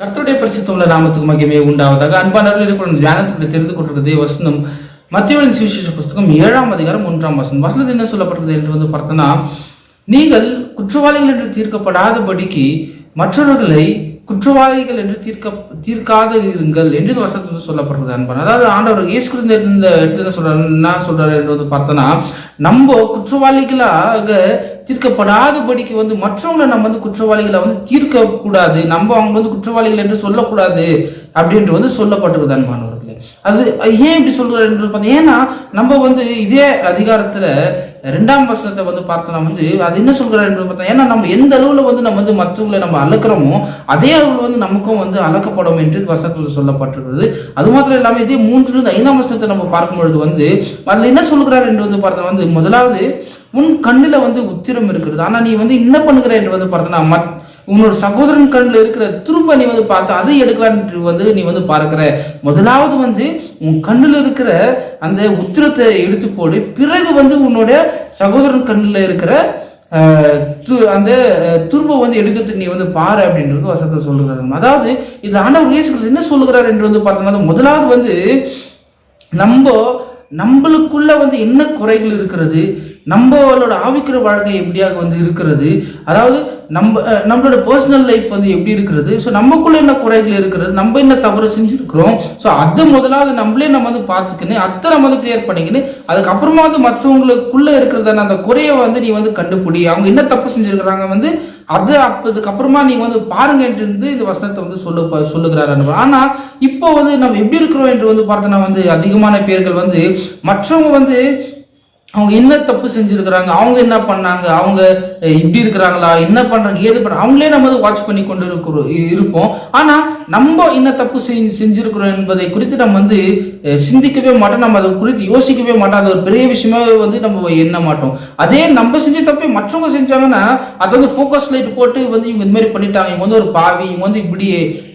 கர்த்தருடைய பரிசுத்தமுள்ள நாமத்துக்கு மகிமை உண்டாவதாக அன்பானவர்கள் இருக்கிற தியானத்துக்குள்ள தெரிந்து கொண்டிருந்தே வசனம் மத்தியவளின் சுவிசேஷ புஸ்தகம் ஏழாம் அதிகாரம் ஒன்றாம் வசனம். வசனத்தில் என்ன சொல்லப்பட்டது என்று வந்து பார்த்தோன்னா நீங்கள் குற்றவாளிகள் என்று தீர்க்கப்படாதபடிக்கு மற்றவர்களை குற்றவாளிகள் என்று தீர்க்க தீர்க்காத இருங்கள் என்று இந்த வசனத்தில் வந்து சொல்லப்படுறது அன்பன். அதாவது ஆண்டவர் இயேசு கிறிஸ்து இந்த இடத்துல என்ன சொல்றாரு? என்ன சொல்றாரு என்று பார்த்தோன்னா நம்ம குற்றவாளிகளாக தீர்க்கப்படாதபடிக்கு வந்து மற்றவங்களை நம்ம வந்து குற்றவாளிகளை வந்து தீர்க்க கூடாது நம்ம அவங்க வந்து குற்றவாளிகள் என்று சொல்லக்கூடாது அப்படின்ட்டு வந்து சொல்லப்பட்டிருக்குது அன்பானவர்களே. அது ஏன் இப்படி சொல்றாரு என்று பார்த்தா ஏன்னா நம்ம வந்து இதே அதிகாரத்துல ரெண்டாம் வசனத்தை வந்து பார்த்தோம்னா வந்து அது என்ன சொல்கிறார் என்று பார்த்தா ஏன்னா நம்ம எந்த அளவில் வந்து நம்ம வந்து மற்றவங்களை நம்ம அளக்குறோமோ அதே அளவில் வந்து நமக்கும் வந்து அளக்கப்படும் என்று வசனத்தில் சொல்லப்பட்டிருக்கிறது. அது மாத்திரம் இல்லாமல் இதே மூன்று ஐந்தாம் வசனத்தை நம்ம பார்க்கும் பொழுது வந்து அதில் என்ன சொல்கிறார் என்று வந்து பார்த்தா வந்து முதலாவது உன் கண்ணில் வந்து உத்திரம் இருக்கிறது. ஆனால் நீ வந்து என்ன பண்ணுகிற என்று வந்து பார்த்தோன்னா மத் உன்னோட சகோதரன் கண்ணில் இருக்கிற துரும்ப நீ வந்து பார்த்து அதை எடுக்கலான்னு வந்து நீ வந்து பார்க்கிற. முதலாவது வந்து உன் கண்ணில் இருக்கிற அந்த உத்திரத்தை எடுத்து போடு. பிறகு வந்து உன்னோட சகோதரன் கண்ணில் இருக்கிற து- அந்த துரும்ப துரும்பை வந்து எடுக்கிறதுக்கு நீ வந்து பாரு அப்படின்றது வசத்தை சொல்லுகிறார். அதாவது இது ஆண்டவர் இயேசு கிறிஸ்து என்ன சொல்லுகிறார் என்று வந்து பார்த்தோம்னா முதலாவது வந்து நம்ம நம்மளுக்குள்ள வந்து என்ன குறைகள் இருக்கிறது? நம்மளோட ஆவிக்கிற வாழ்க்கை எப்படியாக வந்து இருக்கிறது? அதாவது நம்ம நம்மளோட பர்சனல் லைஃப் வந்து எப்படி இருக்கிறது? ஸோ நமக்குள்ள என்ன குறைகள் இருக்கிறது? நம்ம என்ன தவறு செஞ்சுருக்கிறோம்? ஸோ அதை முதலாவது நம்மளே நம்ம வந்து பார்த்துக்கின்னு அதை நம்ம வந்து கிளியர் பண்ணிக்கின்னு அதுக்கப்புறமா வந்து மற்றவங்களுக்குள்ளே இருக்கிறதான அந்த குறையை வந்து நீ வந்து கண்டுபிடி. அவங்க என்ன தப்பு செஞ்சுருக்கிறாங்க வந்து அது அப்ப அதுக்கப்புறமா நீங்கள் வந்து பாருங்க என்று வந்து இந்த வசனத்தை வந்து சொல்லு சொல்லுகிறார் ஆனால் இப்போ வந்து நம்ம எப்படி இருக்கிறோம் என்று வந்து பார்த்தோன்னா வந்து அதிகமான பேர்கள் வந்து மற்றவங்க வந்து அவங்க என்ன தப்பு செஞ்சிருக்கிறாங்க? அவங்க என்ன பண்ணாங்க? அவங்க இப்படி இருக்கிறாங்களா? என்ன பண்றாங்க? ஏது பண்றாங்க? அவங்களே நம்ம வந்து வாட்ச் பண்ணி கொண்டு இருக்கிறோம் இருப்போம். ஆனா நம்ம என்ன தப்பு செஞ்சு- செஞ்சிருக்கிறோம் என்பதை குறித்து நம்ம வந்து சிந்திக்கவே மாட்டோம். நம்ம அதை குறித்து யோசிக்கவே மாட்டோம். அது ஒரு பெரிய விஷயமாவே வந்து நம்ம எண்ண மாட்டோம். அதே நம்ம செஞ்ச தப்பே மற்றவங்க செஞ்சாங்கன்னா அதை வந்து ஃபோக்கஸ் லைட் போட்டு வந்து இவங்க இந்த மாதிரி பண்ணிட்டாங்க. இவங்க வந்து ஒரு பாவி. இவங்க வந்து இப்படி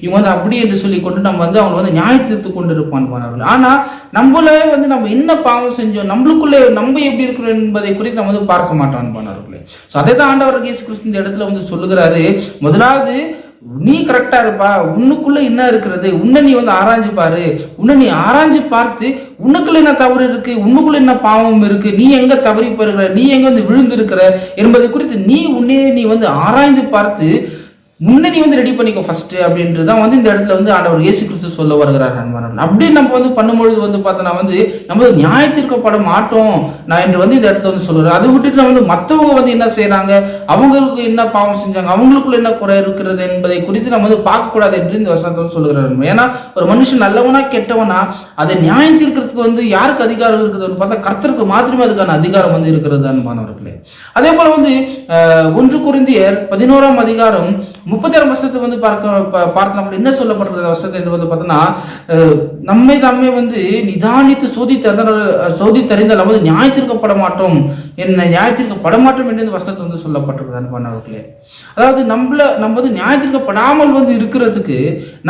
இவங்க வந்து அப்படி என்று சொல்லி கொண்டு நம்ம வந்து அவங்க வந்து நியாயத்தீர்த்து கொண்டு இருப்பான் மாணவர்கள் ஆனா நம்மளே வந்து நம்ம என்ன பாவம் செஞ்சோம் நம்மளுக்குள்ளே நம்ம எப்படி இருக்கிறோம் என்பதை குறித்து நம்ம வந்து பார்க்க மாட்டான் மாணவர்களே ஸோ அதை தான் ஆண்டவர் இயேசு கிறிஸ்து இந்த இடத்துல வந்து சொல்லுகிறாரு முதலாவது நீ கரெக்டா இருப்பா உன்னுக்குள்ள என்ன இருக்கிறது உன்னை நீ வந்து ஆராய்ஞ்சு பாரு. உன்னை நீ ஆராய்ஞ்சு பார்த்து உனக்குள்ள என்ன தவறு இருக்கு உன்னுக்குள்ள என்ன பாவம் இருக்கு நீ எங்க தவறி போயிருக்கிற நீ எங்க வந்து விழுந்து இருக்கிற என்பதை குறித்து நீ உன்னையே நீ வந்து ஆராய்ந்து பார்த்து முன்ன நீ வந்து ரெடி பண்ணிக்கோ ஃபர்ஸ்ட் அப்படின்றது தான் வந்து இந்த இடத்துல வந்து ஆண்டவர் இயேசு கிறிஸ்து சொல்ல வருகிறார் நண்பர்கள் அப்படி நம்ம வந்து பண்ணும்பொழுது வந்து பார்த்தோன்னா வந்து நம்ம வந்து நியாயத்திற்கப்பட மாட்டோம். நான் என்று வந்து இந்த இடத்துல வந்து சொல்லுறேன் அதை விட்டுட்டு வந்து மற்றவங்க வந்து என்ன செய்யறாங்க அவங்களுக்கு என்ன பாவம் செஞ்சாங்க? அவங்களுக்குள்ள என்ன குறை இருக்கிறது என்பதை குறித்து நம்ம வந்து பார்க்கக்கூடாது என்று இந்த வசனத்தை வந்து சொல்லுகிறார் ஏன்னா ஒரு மனுஷன் நல்லவனா கெட்டவனா அதை நியாயம் தீர்க்கிறதுக்கு வந்து யாருக்கு அதிகாரம் இருக்குதுன்னு பார்த்தா கர்த்தருக்கு மாத்திரமே அதுக்கான அதிகாரம் வந்து இருக்கிறது அன்பானவர்களே. அதே போல வந்து ஒன்று குறிந்தியர் பதினோராம் அதிகாரம் முப்பத்தாறு வருஷத்தை வந்து பார்க்க பார்த்து பார்த்தோம் என்ன சொல்லப்படுறது? வருஷத்தை என்று வந்து பார்த்தோம்னா நம்மை தம்மை வந்து நிதானித்து சோதித்து சோதித்தறிந்தால் வந்து நியாயத்திற்கப்பட மாட்டோம். என்ன நியாயத்திற்கப்பட மாட்டோம் என்று இந்த வசனத்தை வந்து சொல்லப்பட்டிருக்கிறது அன்பானவர்களே அதாவது நம்மள நம்ம வந்து நியாயத்திற்கப்படாமல் வந்து இருக்கிறதுக்கு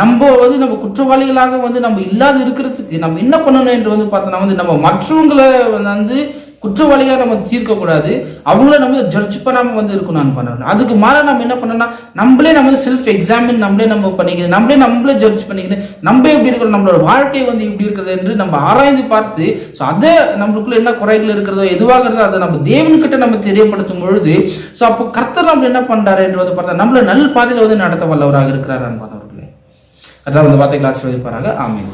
நம்ம வந்து நம்ம குற்றவாளிகளாக வந்து நம்ம இல்லாத இருக்கிறதுக்கு நம்ம என்ன பண்ணணும் என்று வந்து பார்த்தோம்னா வந்து நம்ம மற்றவங்களை வந்து குற்றவாளியாக நம்ம தீர்க்கக்கூடாது. அவங்கள நம்ம ஜட்ஜ் பண்ணாம வந்து இருக்கும் நான் பண்ணணும். அதுக்கு மாற நம்ம என்ன பண்ணோம்னா நம்மளே நம்ம செல்ஃப் எக்ஸாமின் நம்மளே நம்ம பண்ணிக்கணும். நம்மளே நம்மளே ஜட்ஜ் பண்ணிக்கணும். நம்ம எப்படி இருக்கிறோம் நம்மளோட வாழ்க்கை வந்து எப்படி இருக்கிறது என்று நம்ம ஆராய்ந்து பார்த்து ஸோ அதை நம்மளுக்குள்ள என்ன குறைகள் இருக்கிறதோ எதுவாக இருந்தோ அதை நம்ம தேவன்கிட்ட நம்ம தெரியப்படுத்தும் பொழுது ஸோ அப்போ கர்த்தர் நம்ம என்ன பண்றாரு என்று வந்து பார்த்தா நம்மள நல்ல பாதையில் வந்து நடத்த வல்லவராக இருக்கிறார் அன்பானவர்களே. கர்த்தர் அந்த வார்த்தைகளை ஆசீர்வதிப்பாராக. ஆமீன்.